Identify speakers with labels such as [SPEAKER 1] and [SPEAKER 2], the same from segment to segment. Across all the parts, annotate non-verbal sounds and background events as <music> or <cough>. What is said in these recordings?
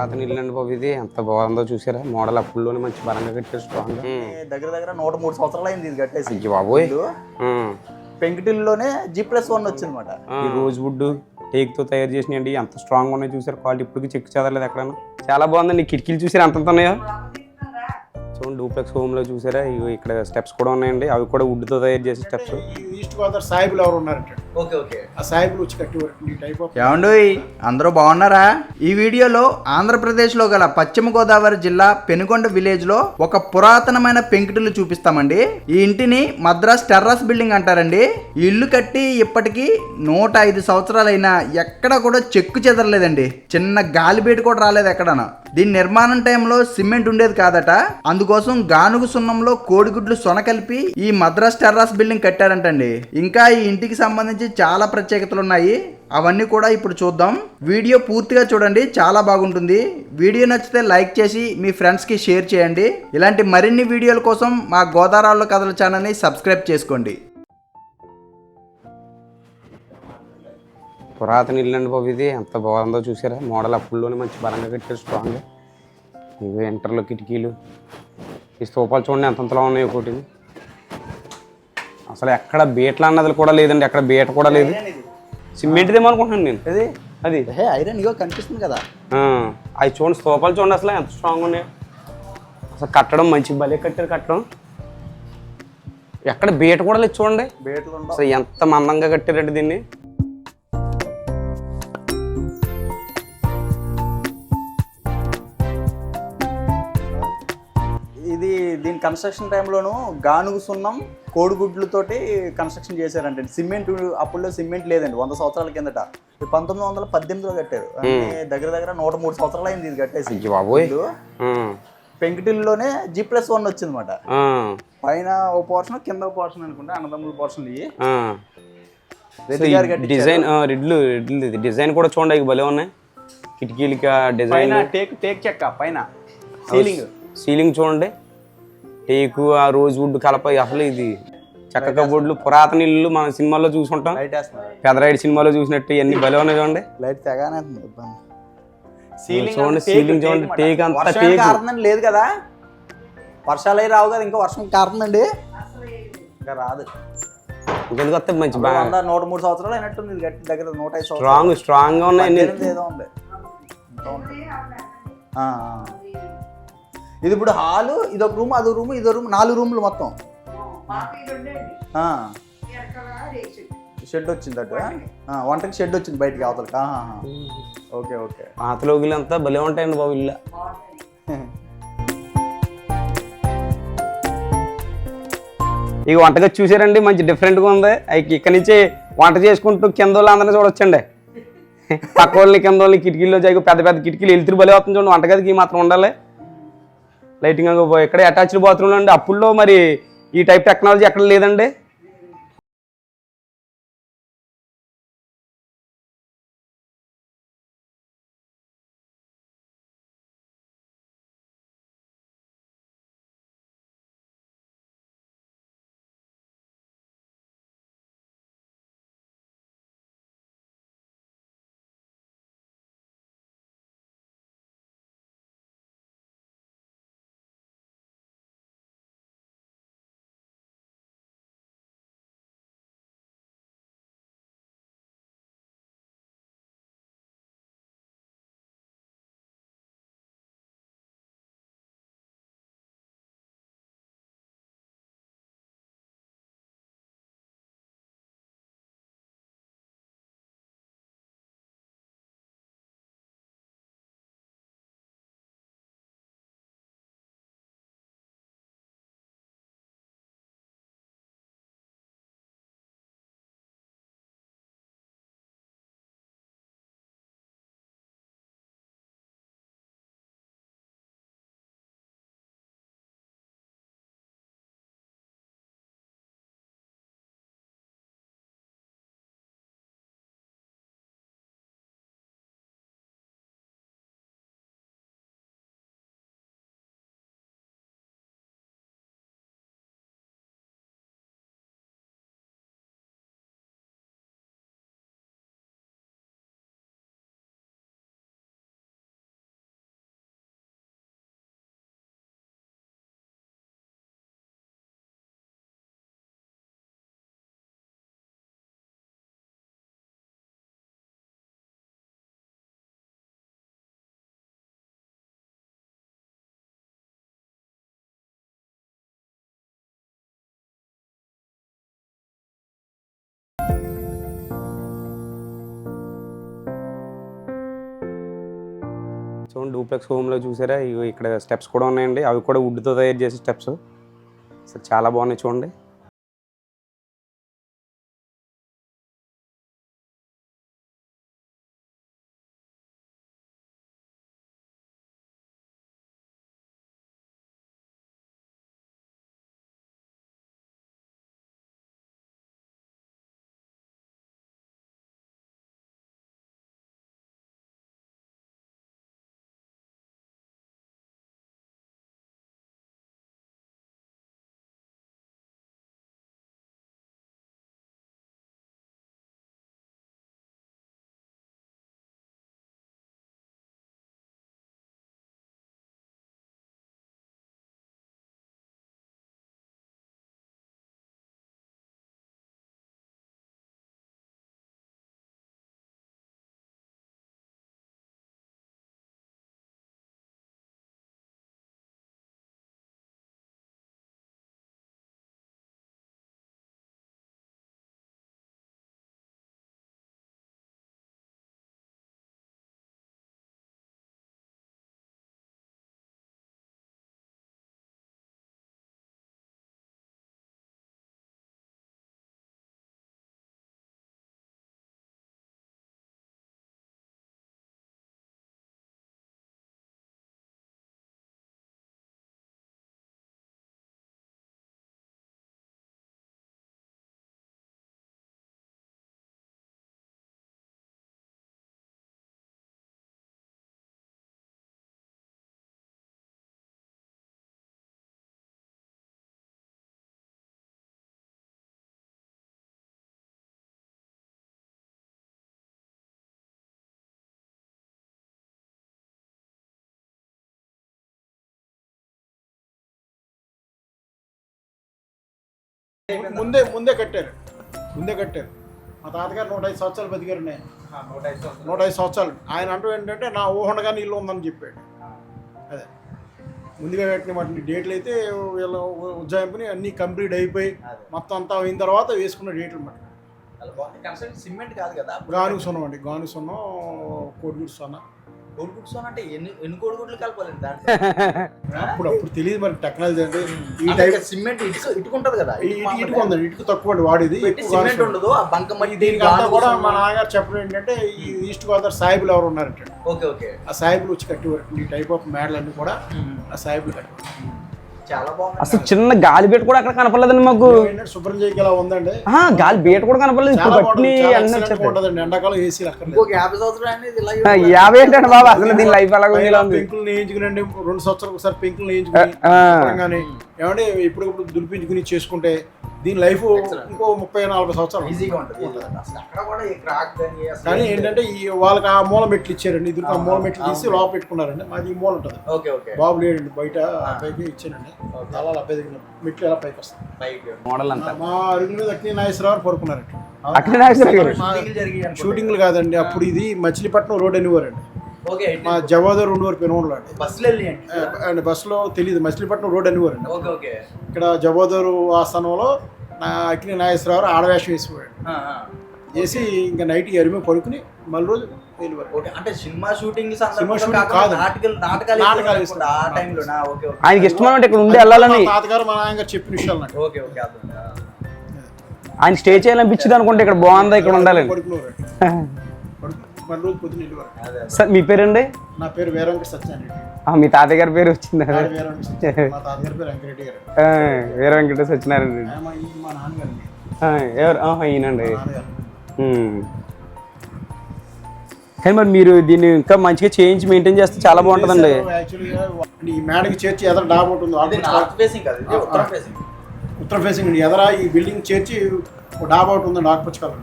[SPEAKER 1] పురాతన ఇల్లు అండి బాబు ఇది. ఎంత బాగుందో చూసారా? మోడల్ అప్పుల్లోనే మంచి బలంగా కట్టారు స్ట్రాంగ్
[SPEAKER 2] దగ్గర దగ్గర నూట మూడు సంవత్సరాలు అయింది ఇది కట్టేసి.
[SPEAKER 1] అయ్యి బాబోయ్.
[SPEAKER 2] ఇల్లు.
[SPEAKER 1] ఉమ్.
[SPEAKER 2] పెంకుటిల్లులోనే జీ ప్లస్ వన్ వచ్చింది అనమాట
[SPEAKER 1] ఈ రోజ్ వుడ్ టేక్తో తయారు చేసినాయండి. ఎంత స్ట్రాంగ్ ఉన్నాయో చూసారు? క్వాలిటీ ఇప్పటికి చెక్ చదవలేదు ఎక్కడైనా. చాలా బాగుందండి కిటికీలు చూసారు? ఎంత ఉన్నాయో? చూడండి డూప్లెక్స్ హోమ్లో చూసారా? ఇగో ఇక్కడ స్టెప్స్ కూడా ఉన్నాయండి. అవి కూడా wood తో తయారు చేసే స్టెప్స్
[SPEAKER 3] ఈస్ట్ గోదావరి సాయిబులు ఎవరు ఉన్నారంట.
[SPEAKER 2] Okay okay.
[SPEAKER 3] ఆ సాయిబులు వచ్చి కట్టేవారు టైప్ ఆఫ్
[SPEAKER 2] అందరూ బాగున్నారా? ఈ వీడియోలో ఆంధ్రప్రదేశ్లో గల పశ్చిమ గోదావరి జిల్లా పెనుకొండ విలేజ్లో ఒక పురాతనమైన పెంకుటిల్లు చూపిస్తామండి. ఈ ఇంటిని మద్రాస్ టెర్రస్ బిల్డింగ్ అంటారండి. ఈ ఇల్లు కట్టి ఇప్పటికి నూట ఐదు సంవత్సరాలైనా ఎక్కడ కూడా చెక్కు చెదరలేదండి. చిన్న గాలిబేటు కూడా రాలేదు ఎక్కడనా దీని నిర్మాణం టైంలో సిమెంట్ ఉండేది కాదట. అందుకోసం గానుగు సున్నంలో కోడిగుడ్లు సొన కలిపి ఈ మద్రాస్ టెర్రాస్ బిల్డింగ్ కట్టారంటండి. ఇంకా ఈ ఇంటికి సంబంధించి చాలా ప్రత్యేకతలు ఉన్నాయి. అవన్నీ కూడా ఇప్పుడు చూద్దాం. వీడియో పూర్తిగా చూడండి చాలా బాగుంటుంది. వీడియో నచ్చితే లైక్ చేసి మీ ఫ్రెండ్స్కి షేర్ చేయండి. ఇలాంటి మరిన్ని వీడియోల కోసం మా గోదారాళ్ళ కథల ఛానల్ని సబ్స్క్రైబ్ చేసుకోండి.
[SPEAKER 1] పురాతన ఇల్లు అండి బాబు ఇది. ఎంత బాగుందో చూసారా? మోడల్ అప్పుల్లోనే మంచి బలంగా కట్టారు స్ట్రాంగ్ ఇవి ఇంటర్లో కిటికీలు. ఈ స్తూపాలు చూడండి ఎంతంతలో ఉన్నాయి ఒకటి అసలు ఎక్కడ బీట్లు అన్నది కూడా లేదండి ఎక్కడ బీట కూడా లేదు. సిమెంట్దేమో అనుకుంటున్నాను నేను?
[SPEAKER 2] ఇది
[SPEAKER 1] అది.
[SPEAKER 2] ఐరన్ ఇగో కనిపిస్తుంది కదా.
[SPEAKER 1] అవి చూడండి స్తూపాలు చూడండి అసలు ఎంత స్ట్రాంగ్ ఉన్నాయి. అసలు కట్టడం మంచి భలే కట్టారు కట్టడం. ఎక్కడ బీట కూడా లేదు చూడండి.
[SPEAKER 2] బేట్లు
[SPEAKER 1] అసలు ఎంత మందంగా కట్టారండి దీన్ని.
[SPEAKER 2] కన్స్ట్రక్షన్ టైంలోను గానుగు సున్నం కోడిగుడ్లతోటి కన్స్ట్రక్షన్ చేశారంటే సిమెంట్ అప్పుల్లో సిమెంట్ లేదండి వంద సంవత్సరాల కిందట. పంతొమ్మిది వందల పద్దెనిమిదిలో కట్టారు. దగ్గర దగ్గర నూట మూడు సంవత్సరాలు అయింది ఇది కట్టేసి. పెంకుటిల్లులోనే జీ ప్లస్ వన్ వచ్చింది అనమాట పైన ఓ పోర్షన్ కింద ఓ పోర్షన్ అనుకుంటా అన్నదమ్ముల పోర్షన్ ఇవి.
[SPEAKER 1] డిజైన్ రెడ్లు రెడ్లు డిజైన్ కూడా చూడండి భలే ఉన్నాయి. కిటికీలకి డిజైన్
[SPEAKER 2] టేక్ టేక్ చెక్క పైన. సీలింగ్.
[SPEAKER 1] సీలింగ్ చూడండి. టేకు ఆ రోజ్ వుడ్ కలప అసలు ఇది. చెక్క కబోర్డులు పురాతన ఇల్లు మన సినిమాల్లో చూసుకుంటాం. పెదరాయిడ్ సినిమాలో చూసినట్టు ఇవన్నీ భలే ఉన్నాయి చూడండి.
[SPEAKER 2] లైట్ తెగానే ఇబ్బంది సీలింగ్
[SPEAKER 1] చూడండి,
[SPEAKER 2] టేకు,
[SPEAKER 1] చూడండి. అంతా టేకు.
[SPEAKER 2] లేదు కదా? వర్షాలు అయి రావు కదా ఇంకా వర్షం కారుతుందండి ఇంకా రాదు.
[SPEAKER 1] ఇంకెందుకు వస్తే మంచి బాగా
[SPEAKER 2] నూట మూడు సంవత్సరాలు అయినట్టుంది గట్టి దగ్గర నూట ఐదు
[SPEAKER 1] స్ట్రాంగ్ స్ట్రాంగ్గా ఉన్నాయి
[SPEAKER 2] ఏదో ఉంది. ఇది ఇప్పుడు హాలు ఇదొక రూమ్ అదొక రూమ్ ఇదో రూమ్ నాలుగు రూమ్లు మొత్తం. ఆ. షెడ్ వచ్చింది అటు ఆ, వంటకి. షెడ్ వచ్చింది బయటికి అవతలకి. Okay okay.
[SPEAKER 1] పాత లోగిలు అంతా భలే ఉంటాయండి బాబు ఇల్లు. ఇక వంటగది చూసారండి మంచి డిఫరెంట్గా ఉంది. అయి ఇక్కడ నుంచి వంట చేసుకుంటూ కింద వాళ్ళు అందరినీ చూడొచ్చండి. <laughs> పక్క వాళ్ళని కింద వాళ్ళని కిటికీల్లో జాగి పెద్ద పెద్ద కిటికీలు వెళ్తురు భలే వస్తుంది చూడండి వంటగదికి మాత్రం ఉండాలి. లైటింగ్ ఇక్కడ అటాచ్డ్ బాత్రూమ్లు అండి అప్పుల్లో మరి ఈ టైప్ టెక్నాలజీ ఎక్కడ లేదండి? చూడండి డూప్లెక్స్ హోమ్లో చూసారా? ఇక్కడ స్టెప్స్ కూడా ఉన్నాయండి. అవి కూడా వుడ్తో తయారు చేసే స్టెప్స్. అసలు చాలా బాగున్నాయి చూడండి.
[SPEAKER 3] ముందే ముందే కట్టారు. ముందే కట్టారు. మా తాతగారు నూట ఐదు సంవత్సరాలు బతికారు నేను. నూట ఐదు సంవత్సరాలు. ఆయన అంటూ ఏంటంటే నా ఊహండగానే ఇల్లు ఉందని చెప్పాడు. అదే. ముందుగా పెట్టిన వాటిని డేట్లు అయితే వీళ్ళ ఉజ్జాయింపుని అన్నీ కంప్లీట్ అయిపోయి మొత్తం అంతా అయిన తర్వాత వేసుకున్న డేట్లు మాట
[SPEAKER 2] సిమెంట్ కాదు కదా?
[SPEAKER 3] గానుగు సున్నం అండి. గానుగు సున్నం కోడిగుడు సున్నం.
[SPEAKER 2] అంటే ఎన్ని ఎన్ని కోడిగుడ్లు కలపాలి దాంట్లో? <laughs>
[SPEAKER 3] అప్పుడు అప్పుడు తెలియదు మరి టెక్నాలజీ అంటే ఈ టైప్
[SPEAKER 2] సిమెంట్ ఇటుక ఇటుకుంటది కదా
[SPEAKER 3] ఇటుక ఉందండి ఇటుక తక్కువ అండి వాడేది
[SPEAKER 2] పెట్టి
[SPEAKER 3] ఎక్కువ
[SPEAKER 2] సిమెంట్ ఉండదు ఆ బంక మట్టి
[SPEAKER 3] దీనికి అంతా కూడా. మా నాన్నగారు చెప్పడం ఏంటంటే ఈ ఈస్ట్ గోదావరి సాయిబులు ఎవరు ఉన్నారంటే
[SPEAKER 2] ఓకే ఓకే.
[SPEAKER 3] ఆ సాయిబులు వచ్చి కట్టేవారు ఈ టైప్ ఆఫ్ మేడలన్నీ కూడా ఆ సాయిబులు కట్టేవారు.
[SPEAKER 1] అసలు చిన్న గాలి బీట కూడా అక్కడ కనపడలేదండి మాకు.
[SPEAKER 3] శుభ్రం చేయకి ఇలా ఉందండి
[SPEAKER 1] గాలి బీట కూడా కనపడలేదు. ఇప్పుడు
[SPEAKER 2] ఇంకొక యాభై
[SPEAKER 1] ఏంటండి బాబా? అసలు దీని లైఫ్ అలాగే
[SPEAKER 3] పెంకులు వేయించుకునండి రెండు సంవత్సరాలు ఒకసారి పెంకులు వేయించుకుని
[SPEAKER 1] ఆ.
[SPEAKER 3] కానీ ఏమంటే ఇప్పుడప్పుడు దులిపించుకుని చేసుకుంటే దీని లైఫ్ ఇంకో ముప్పై నలభై సంవత్సరాలు
[SPEAKER 2] ఈజీగా ఉంటుంది. అసలు అక్కడ కూడా ఈ క్రాక్ కానీ
[SPEAKER 3] ఏంటంటే ఈ వాళ్ళకి ఆ మూల మెట్లు ఇచ్చారండి. ఇది ఆ మూల మెట్లు తీసి లోపల పెట్టుకున్నారండి. మాది ఈ మూల ఉంటుంది.
[SPEAKER 2] Okay okay.
[SPEAKER 3] బాబు లేడండి బయట అబ్బాయికి ఇచ్చానండి. అలా అబ్బాయి దగ్గర మెట్లు ఎలా పైకి వస్తాయి?
[SPEAKER 2] పైకి.
[SPEAKER 1] మోడల్ అంతా.
[SPEAKER 3] మా అరుగు మీద నాగేశ్వరరావు పడుకున్నారండి.
[SPEAKER 1] అక్కడ నాగేశ్వర గారు?
[SPEAKER 2] షూటింగ్లు అనుకుంటా.
[SPEAKER 3] షూటింగ్లు కాదండి అప్పుడు ఇది మచిలీపట్నం రోడ్ అనేవారండి మా జవాదో రెండు వరకు పెనుగొండలో అండి.
[SPEAKER 2] బస్సులు వెళ్ళి
[SPEAKER 3] అండ్. బస్సులో తెలియదు మచిలీపట్నం రోడ్
[SPEAKER 2] ఓకే ఓకే.
[SPEAKER 3] ఇక్కడ జబోదరు ఆస్థానంలో నా అక్కిని నాగేశ్వరరావు ఆడవేషం వేసిపోయాడు.
[SPEAKER 2] ఆ, ఆ.
[SPEAKER 3] వేసి ఇంకా నైట్ ఎరిమి పడుకుని మళ్ళీ రోజు
[SPEAKER 2] అంటే సినిమా షూటింగ్
[SPEAKER 3] సినిమా shooting కాదు.
[SPEAKER 2] నాటకాలు నాటకాలు
[SPEAKER 3] నాటకాలు
[SPEAKER 2] వేసుకుంటా ఆ
[SPEAKER 1] ఆయనకి ఇష్టమైన ఇక్కడ ఉండి వెళ్ళాలని
[SPEAKER 3] తాతగారు మా నాన్నగారు చెప్పిన విషయాలు నాకు.
[SPEAKER 2] ఓకే ఓకే అర్థం ఆ.
[SPEAKER 1] ఆయన స్టే చేయాలనిపించింది అనుకుంటే ఇక్కడ బాగుందా ఇక్కడ ఉండాలని? <laughs>
[SPEAKER 3] రోజు
[SPEAKER 2] అదే
[SPEAKER 1] సార్ మీ పేరండి?
[SPEAKER 3] నా పేరు వీరంకట సత్యనారాయణ
[SPEAKER 1] ఆ, మీ తాతయ్య గారి. పేరు వచ్చింది వీర వెంకట సత్యనారాయణ రెడ్డి ఎవరు? ఆహా, ఈయనండి. కానీ మరి మీరు దీన్ని ఇంకా మంచిగా చేయించి మెయింటైన్ చేస్తే చాలా బాగుంటుందండి.
[SPEAKER 3] ఈ మేడకి చేర్చి ఎదర డాబా ఉంటుంది
[SPEAKER 2] ఉత్తర ఫేసింగ్.
[SPEAKER 3] ఉత్తర ఫేసింగ్ అండి ఎదర ఈ బిల్డింగ్ చేర్చి డాబా ఒకటి ఉంది ఆకుపచ్చకాలం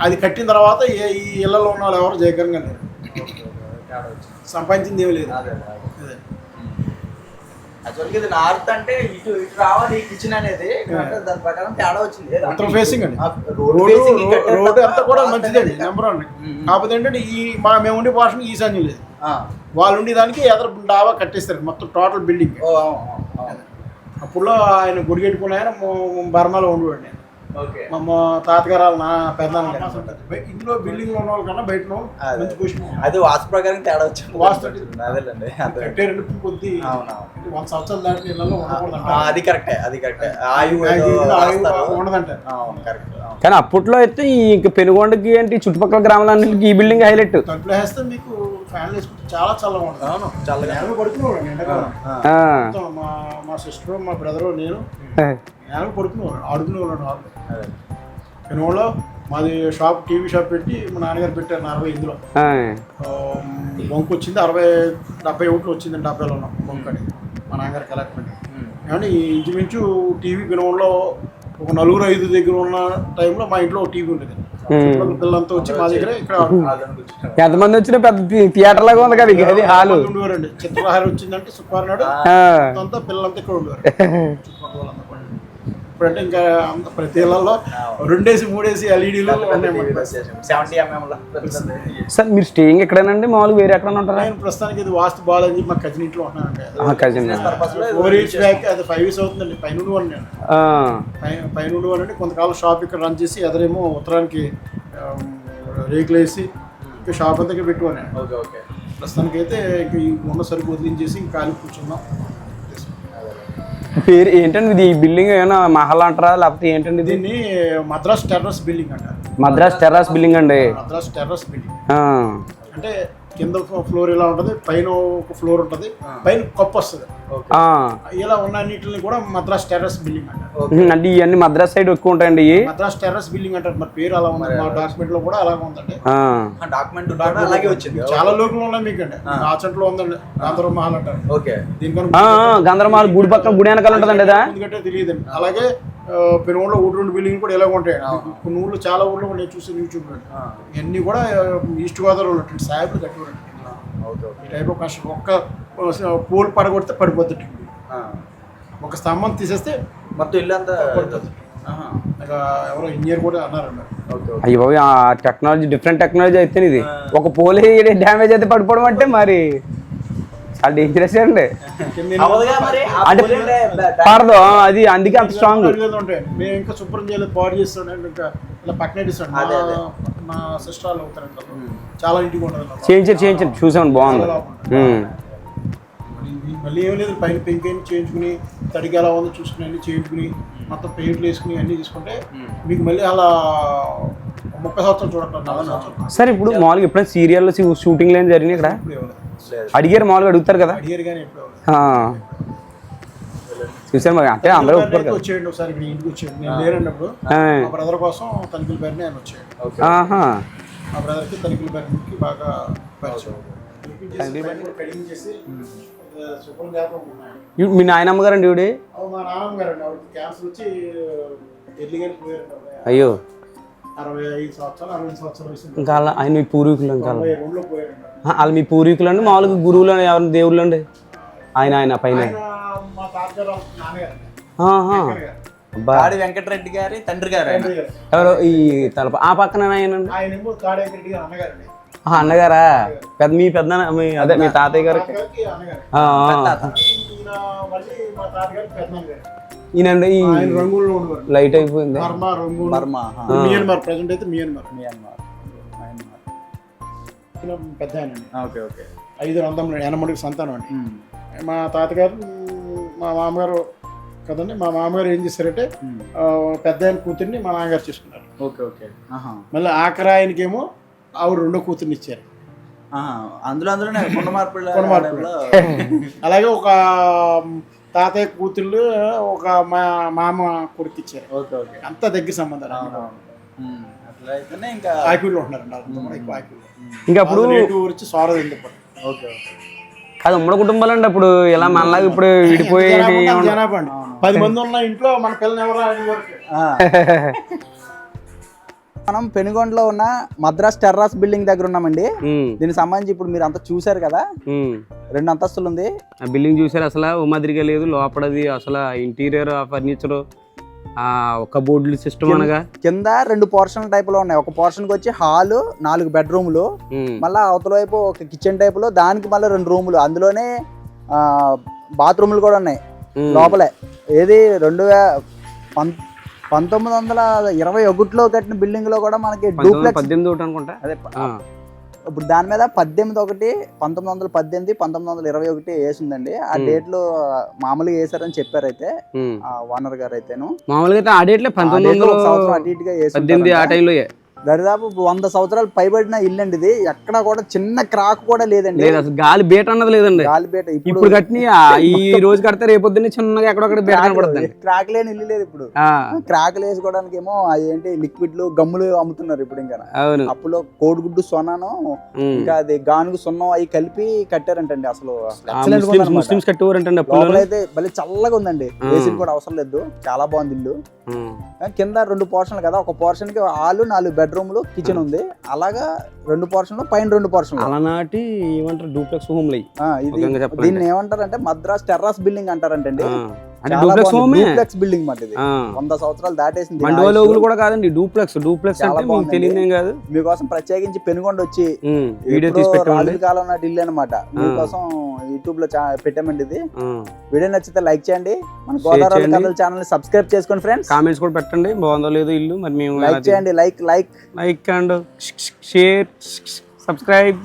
[SPEAKER 3] అది కట్టిన తర్వాత ఏ- ఈ ఇళ్ళలో ఉన్న వాళ్ళు ఎవరు జయకరంగా లేరు. సంపాదించింది ఏమీ లేదు.
[SPEAKER 2] యాక్చువల్గా ఇది నార్త్ అంటే ఇటు ఇటు రావాలి కిచెన్ అనేది దాని ప్రకారం తేడా వచ్చింది.
[SPEAKER 3] ఉత్తర ఫేసింగ్ అండి. రోడ్డు రోడ్డు అంతా కూడా
[SPEAKER 2] నార్త్
[SPEAKER 3] మంచిదండి
[SPEAKER 2] అనేది.
[SPEAKER 3] నెంబర్ వన్
[SPEAKER 2] మ్మ్.
[SPEAKER 3] కాకపోతే ఏంటంటే ఈ మా మేము ఉండే పోర్షన్ లేదు. వాళ్ళు ఉండే దానికి ఎదర డాబా కట్టేస్తారు మొత్తం టోటల్ బిల్డింగ్. అప్పుడులో ఆయన గుడిగెట్టుకుని ఆయన బర్మాలో ఉండేవాడు. నేను మా తాతగారు వాళ్ళ నా పెద్దనాన్న. ఇంట్లో బిల్డింగ్ ఉన్న బయట వాళ్ళు పొజిషన్ ఉంది.
[SPEAKER 2] అది వాస్తు ప్రకారం తేడా వచ్చింది.
[SPEAKER 3] వాస్తు
[SPEAKER 2] అదేలేండి. అదే.
[SPEAKER 3] కట్టారంటే కొద్ది వంద సంవత్సరాలు దాటి ఇళ్ళలో
[SPEAKER 2] అది కరెక్టే అది కరెక్టే.
[SPEAKER 3] ఉండదంట
[SPEAKER 2] అవును కరెక్ట్.
[SPEAKER 1] కానీ అప్పట్లో అయితే ఈ ఇంక పెనుగొండకి ఏంటి చుట్టుపక్కల గ్రామాలన్నింటికి ఈ బిల్డింగ్ హైలైట్.
[SPEAKER 3] తలుపులు వేస్తే మీకు ఫ్యాన్లు వేసుకుంటే చాలా చల్లగా ఉంటుంది.
[SPEAKER 2] అవును చల్లగా.
[SPEAKER 3] నేల మా సిస్టర్ మా బ్రదరు నేను నేల పడుకునేవాడు ఆడుకునేవాడు వాళ్ళు. పెనుగోళ్ళలో మాది షాప్ టీవీ షాప్ పెట్టి మా నాన్నగారు పెట్టారు అరవై ఇందులో. బొంకు వచ్చింది అరవై డెబ్బై ఒకటి వచ్చింది డెబ్బైలో ఉన్నాం బొంకు అని మా నాన్నగారు కలెక్ట్
[SPEAKER 2] ఉమ్.
[SPEAKER 3] ఏమంటే ఈ ఇంచుమించు టీవీ పెనుగోళ్ళలో ఒక నలుగురు ఐదు దగ్గర ఉన్న టైంలో మా ఇంట్లో ఒక టీవీ ఉండేది. పిల్లలంతా వచ్చి మా దగ్గర ఇక్కడ.
[SPEAKER 1] ఎంతమంది వచ్చినా పెద్ద థియేటర్ లాగా ఉంది కదా అది హాలు
[SPEAKER 3] ఉండేవారండి చిత్రహారం వచ్చిందంటే సుకుమార్ నాడు. అంతా పిల్లలంతా ఇక్కడ ఉండేవారు. <laughs> ఇప్పుడంటే ఇంకా అంత ప్రతి ఇళ్ళలో రెండేసి మూడేసి ఎల్ఈడీలు ఉన్నాయి మనకి.
[SPEAKER 2] 70 లో పెద్దది.
[SPEAKER 1] సార్ మీరు స్టేయింగ్ ఎక్కడేనండి? మామూలుగా వేరే ఎక్కడ ఉంటారా?
[SPEAKER 3] నేను ప్రస్తుతానికి ఇది వాస్తు బాగాలని చెప్పి మా కజిన్ ఇంట్లో ఉంటున్నానండి. ఫోర్ ఇయర్స్ బ్యాక్ అది ఫైవ్ ఇయర్స్ అవుతుందండి. పైన నేను పై- పైన ఉండేవాడిని కొంతకాలం షాప్ ఇక్కడ రన్ చేసి ఎదరేమో ఉత్తరానికి రేకులు వేసి ఇంకా షాప్ అంతా పెట్టుకోను
[SPEAKER 2] ఓకే
[SPEAKER 3] ప్రస్తుతానికి అయితే ఇంక ఈ ఉన్న సరుకు వదిలించేసి ఇంకా ఖాళీ కూర్చున్నాం.
[SPEAKER 1] పేరు ఏంటండి ఇది? ఈ బిల్డింగ్ ఏమైనా మహల్ అంటారా? లేకపోతే ఏంటండి ఇది?
[SPEAKER 3] దీన్ని మద్రాస్ టెర్రస్ బిల్డింగ్ అంటారు.
[SPEAKER 1] మద్రాస్ టెర్రాస్ బిల్డింగ్ అండి.
[SPEAKER 3] మద్రాస్ టెర్రస్ బిల్డింగ్
[SPEAKER 1] ఆ.
[SPEAKER 3] అంటే కింద ఫ్లోర్ ఇలా ఉంటుంది పైన ఒక ఫ్లోర్ ఉంటుంది పైన కప్పు వస్తుంది.
[SPEAKER 1] ఆ.
[SPEAKER 3] ఇలా ఉన్న అన్నిటిని కూడా మద్రాస్ టెర్రస్ బిల్డింగ్ అంటారు.
[SPEAKER 1] అంటే ఇవన్నీ మద్రాస్ సైడ్ ఎక్కువ ఉంటాయండి
[SPEAKER 3] మద్రాస్ టెర్రస్ బిల్డింగ్ అంటారు మరి పేరు అలా ఉంది? మా డాక్యుమెంట్లో కూడా అలాగే ఉందండి.
[SPEAKER 1] ఆ.
[SPEAKER 2] డాక్యుమెంట్ అలాగే వచ్చింది.
[SPEAKER 3] చాలా లోకల్ ఉన్నాయి మీకు అండి ఆచంట్లో ఉందండి. గాంధర్వ మహల్ అంటారు.
[SPEAKER 2] ఓకే.
[SPEAKER 1] ఆ,
[SPEAKER 3] దీనికన్నా
[SPEAKER 1] ఆ, గంధర్మాల గుడి పక్కన గుడి వెనకాల ఉంటుందండి
[SPEAKER 3] ఎందుకంటే తెలియదండి. అలాగే పెనుగొండలో ఒకటి రెండు బిల్డింగ్ కూడా ఇలాగ ఉంటాయి. కొన్ని ఊళ్ళు చాలా ఊళ్ళో కూడా నేను చూసాను యూట్యూబ్లో ఇవన్నీ కూడా ఈస్ట్ గోదావరి ఉన్నటువంటి సాయిబులు కట్టుకోండి
[SPEAKER 2] ఓకే ఓకే.
[SPEAKER 3] ఈ టైప్ ఆఫ్ కష్టం ఒక్క పోల్ పడగొడితే పడిపోతుంది
[SPEAKER 2] ఆ.
[SPEAKER 3] ఒక స్తంభం తీసేస్తే
[SPEAKER 2] మొత్తం ఇల్లు అంతా
[SPEAKER 3] ఎవరో ఇంజనీర్ కూడా
[SPEAKER 2] ఓకే
[SPEAKER 1] అయ్యో టెక్నాలజీ డిఫరెంట్ టెక్నాలజీ అయితే ఇది. ఒక పోలే డ్యామేజ్ అయితే పడిపోవడం అంటే మరి. చాలా డేంజరస్ అండి. అంటే పడదు అది అందుకే అంత స్ట్రాంగ్
[SPEAKER 3] మేము ఇంకా శుభ్రం చేయలేదు బాడీ చేస్తాను ఇంకా ఇలా పక్కన
[SPEAKER 2] అదే, అదే.
[SPEAKER 3] మా సిస్టర్ వాళ్ళు అవుతారంట వాళ్ళు. చాలా ఇంటికి ఉండదు
[SPEAKER 1] చేయించారు చేయించారు. చూసాను బాగుంది.
[SPEAKER 3] మళ్ళీ- ఏం లేదు పైన పెయింట్ అయిన చేయించుకుని తడికి ఎలా ఉందో చూసుకుని అన్ని చేయించుకుని మొత్తం పెయింట్లు వేసుకుని అన్ని తీసుకుంటే మీకు మళ్ళీ అలా ముప్పై నలభై సంవత్సరాలు.
[SPEAKER 1] సార్ ఇప్పుడు మామూలుగా ఎప్పుడైనా సీరియల్లో షూటింగ్ లేని జరిగినాయి ఇక్కడ. అడిగారు మామూలుగా అడుగుతారు కదా. చూసాను మరి అంటే అందరూ ఒప్పుకోరు
[SPEAKER 3] అయితే
[SPEAKER 1] కదా?
[SPEAKER 3] వచ్చేయండి ఒకసారి ఇక్కడ ఇంటికి వచ్చేయండి నేను లేనప్పుడు
[SPEAKER 1] ఆ.
[SPEAKER 3] మా బ్రదర్ కోసం తనిఖీల పేరుని ఆయన వచ్చేయండి
[SPEAKER 2] ఓకే.
[SPEAKER 1] ఆహా.
[SPEAKER 3] మా బ్రదర్కి తనిఖీల పేరుకి బాగా పరిచయం. చేసి
[SPEAKER 1] మీ నాయనమ్మ గారండి ఇవిడి
[SPEAKER 3] అవు మా నాన్నమ్మ గారు అండి క్యాన్సర్ వచ్చి.
[SPEAKER 1] అయ్యో.
[SPEAKER 3] అరవై ఐదు సంవత్సరాలు అరవై సంవత్సరాలు వయసు
[SPEAKER 1] ఇంకా అలా ఆయన మీ పూర్వీకులు ఇంకా వాళ్ళు మీ పూర్వీకులు అండి మామూలుగా గురువులు ఎవరి దేవుళ్ళు అండి ఆయన ఆయన పైన
[SPEAKER 3] ఆయన మా తాతగారు వాళ్ళ నాన్నగారు అండి.
[SPEAKER 1] ఆహా.
[SPEAKER 3] నాన్నగారు.
[SPEAKER 1] అబ్బా
[SPEAKER 2] ఆడి వెంకటరెడ్డి గారి తండ్రి గారు ఆయన.
[SPEAKER 3] గారు.
[SPEAKER 1] ఎవరు ఈ తలప ఆ పక్కన ఆయన అండి
[SPEAKER 3] ఆయన ఏమో తాడేకరెడ్డి గారు అన్నగారండి
[SPEAKER 1] ఆ, అన్నగారా పెద్ద మీ పెద్ద మీ అదే మీ తాతయ్య గారికి
[SPEAKER 3] తాతగారికి అన్నగారు
[SPEAKER 1] ఆ, ఆ.
[SPEAKER 2] తాత.
[SPEAKER 3] ఈయన మళ్ళీ మా తాతగారికి పెద్దనాన్న గారు
[SPEAKER 1] ఈయనండి ఈ
[SPEAKER 3] రంగుల్లో ఉండేవారు
[SPEAKER 1] లైట్ అయిపోయింది
[SPEAKER 3] బర్మా రంగు
[SPEAKER 2] బర్మా.
[SPEAKER 3] మియన్మార్ ప్రజెంట్ అయితే మియన్మార్
[SPEAKER 2] మియాన్మార్. మియాన్మార్.
[SPEAKER 3] ఈయన పెద్ద ఆయన అండి
[SPEAKER 2] ఓకే ఓకే
[SPEAKER 3] ఐదు వందల ఎనమడికి సంతానం అండి. మా తాతగారు మా మామగారు కదండి మా మామగారు ఏం చేశారంటే పెద్ద ఆయన కూతుర్ని మా నాన్నగారు చేసుకున్నారు
[SPEAKER 2] ఓకే ఓకే.
[SPEAKER 3] మళ్ళీ ఆఖరి ఆయనకేమో ఆవిడ రెండో కూతుర్ని ఇచ్చారు.
[SPEAKER 2] అందులో అందులోనే కొండ మార్పులు.
[SPEAKER 3] అలాగే ఒక తాతయ్య కూతుళ్ళు ఒక మా మామ కొడుకు ఇచ్చారు
[SPEAKER 2] ఓకే ఓకే.
[SPEAKER 3] అంత దగ్గర.
[SPEAKER 2] ఉమ్. అట్లా అయితేనే ఇంకా
[SPEAKER 3] ఆకిళ్ళు ఉంటున్నారండి వాళ్ళంతా ఎక్కువ ఆకిళ్ళు
[SPEAKER 1] ఇంకా అప్పుడు
[SPEAKER 3] వచ్చి సోరద ఎందుకు
[SPEAKER 2] ఓకే ఓకే.
[SPEAKER 1] అది ఉమ్మడి కుటుంబాలు అండి అప్పుడు ఇలా మనలాగా ఇప్పుడు విడిపోయి
[SPEAKER 3] జనాభా అండి పది మంది ఉన్న ఇంట్లో మన పిల్లలు ఎవరు <laughs>
[SPEAKER 2] మనం పెనుగొండలో ఉన్న మద్రాస్ టెర్రాస్ బిల్డింగ్ దగ్గర ఉన్నామండి. దీనికి సంబంధించి ఇప్పుడు మీరు అంతా చూశారు కదా. రెండు అంతస్తులు ఉంది.
[SPEAKER 1] ఆ బిల్డింగ్ చూసారు అసలు? ఓ మాదిరిగా లేదు. లోపలది అసలు ఇంటీరియర్ ఫర్నిచర్ ఆ ఒక బోర్డు సిస్టమ్ అనగా?
[SPEAKER 2] కింద రెండు పోర్షన్ టైపులో ఉన్నాయి. ఒక పోర్షన్కి వచ్చి హాలు నాలుగు బెడ్రూమ్లు మళ్ళీ అవతల వైపు ఒక కిచెన్ టైపులో దానికి మళ్ళీ రెండు రూములు. అందులోనే బాత్రూమ్లు కూడా ఉన్నాయి. లోపలే. ఏది రెండు పంతొమ్మిది వందల ఇరవై ఒకటిలో కట్టిన బిల్డింగ్లో కూడా మనకి డూప్లెక్స్
[SPEAKER 1] పద్దెనిమిది ఒకటి అనుకుంటా?
[SPEAKER 2] అదే ఇప్పుడు దాని మీద పద్దెనిమిది ఒకటి పంతొమ్మిది వందల పద్దెనిమిది పంతొమ్మిది వందల ఇరవై ఒకటి వేసిందండి. ఆ
[SPEAKER 1] Hmm.
[SPEAKER 2] డేట్లు మామూలుగా వేసారని చెప్పారు అయితే ఓనర్ గారు అయితేను
[SPEAKER 1] మామూలుగా అయితే ఆ డేట్లే పంతొమ్మిది
[SPEAKER 2] లో సంవత్సరం అటు ఇటుగా వేసి
[SPEAKER 1] పద్దెనిమిది ఆ. టైంలో
[SPEAKER 2] దరిదాపు వంద సంవత్సరాలు పైబడిన ఇల్లు అండి ఇది. ఎక్కడ కూడా చిన్న క్రాక్ కూడా లేదండి.
[SPEAKER 1] లేదు అసలు గాలి బేట అన్నది లేదండి.
[SPEAKER 2] గాలిపేట
[SPEAKER 1] ఇప్పుడు కట్టిన ఈ రోజు కడితే రేపొద్దున్న చిన్నగా ఎక్కడొక్కడ బేట కనపడుతుంది.
[SPEAKER 2] క్రాక్ లేని ఇల్లు లేదు ఇప్పుడు. క్రాక్ వేసుకోవడానికి ఏమో అవి ఏంటి లిక్విడ్లు గమ్ములు అమ్ముతున్నారు ఇప్పుడు ఇంకా.
[SPEAKER 1] అవును.
[SPEAKER 2] అప్పులో కోడిగుడ్డు సొనాను. ఇంకా అది గానుగు సున్నం అవి కలిపి కట్టారంటండి అసలు.
[SPEAKER 1] ముస్లిమ్స్ కట్టేవారంటండి అప్పుడు
[SPEAKER 2] అయితే భలే చల్లగా ఉందండి. ఏసీ కూడా అవసరం లేదు. చాలా బాగుంది ఇల్లు. కింద రెండు పోర్షన్లు కదా. ఒక పోర్షన్కి హాలు నాలుగు బెడ్రూమ్లు కిచెన్ ఉంది. అలాగా రెండు పోర్షన్లు పైన రెండు పోర్షన్లు
[SPEAKER 1] అలనాటి ఏమంటారు డూప్లెక్స్ హోమ్లు విధంగా చెప్పాలంటే.
[SPEAKER 2] దీన్ని ఏమంటారంటే మద్రాస్ టెర్రస్ బిల్డింగ్ అంటారంటండి.
[SPEAKER 1] అంటే డూప్లెక్స్ హోమే
[SPEAKER 2] డూప్లెక్స్ బిల్డింగ్ మాట ఇది. వంద సంవత్సరాలు దాటేసింది దీని
[SPEAKER 1] మండువా
[SPEAKER 2] ఆయుష్.
[SPEAKER 1] లోగులు కూడా కాదండి డూప్లెక్స్ డూప్లెక్స్ అంటే మీకు. తెలియదు కాదు.
[SPEAKER 2] మీకోసం ప్రత్యేకించి పెనుగొండ వచ్చి
[SPEAKER 1] వీడియో తీసి పెట్టండి.
[SPEAKER 2] కాలం నాటి ఇల్లు అనమాట మీకోసం యూట్యూబ్లో పెట్టామండి ఇది. వీడియో నచ్చితే లైక్ చేయండి. మన గోదావరి. కథల ఛానల్ సబ్స్క్రైబ్ చేసుకోండి ఫ్రెండ్స్.
[SPEAKER 1] కామెంట్స్ కూడా పెట్టండి. బాగుందో లేదో ఇల్లు మరి మేము
[SPEAKER 2] లైక్ చేయండి. Like like.
[SPEAKER 1] Like and share subscribe.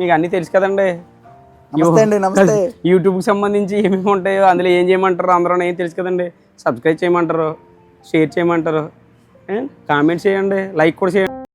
[SPEAKER 1] మీకు అన్నీ తెలుసు కదండి.
[SPEAKER 2] నమస్తే అండి నమస్తే.
[SPEAKER 1] యూట్యూబ్కి సంబంధించి ఏమేమి ఉంటాయో అందులో ఏం చేయమంటారో అందరూ ఏం తెలుసు కదండి. సబ్స్క్రైబ్ చేయమంటారు షేర్ చేయమంటారు. కామెంట్ చేయండి లైక్ కూడా చేయండి.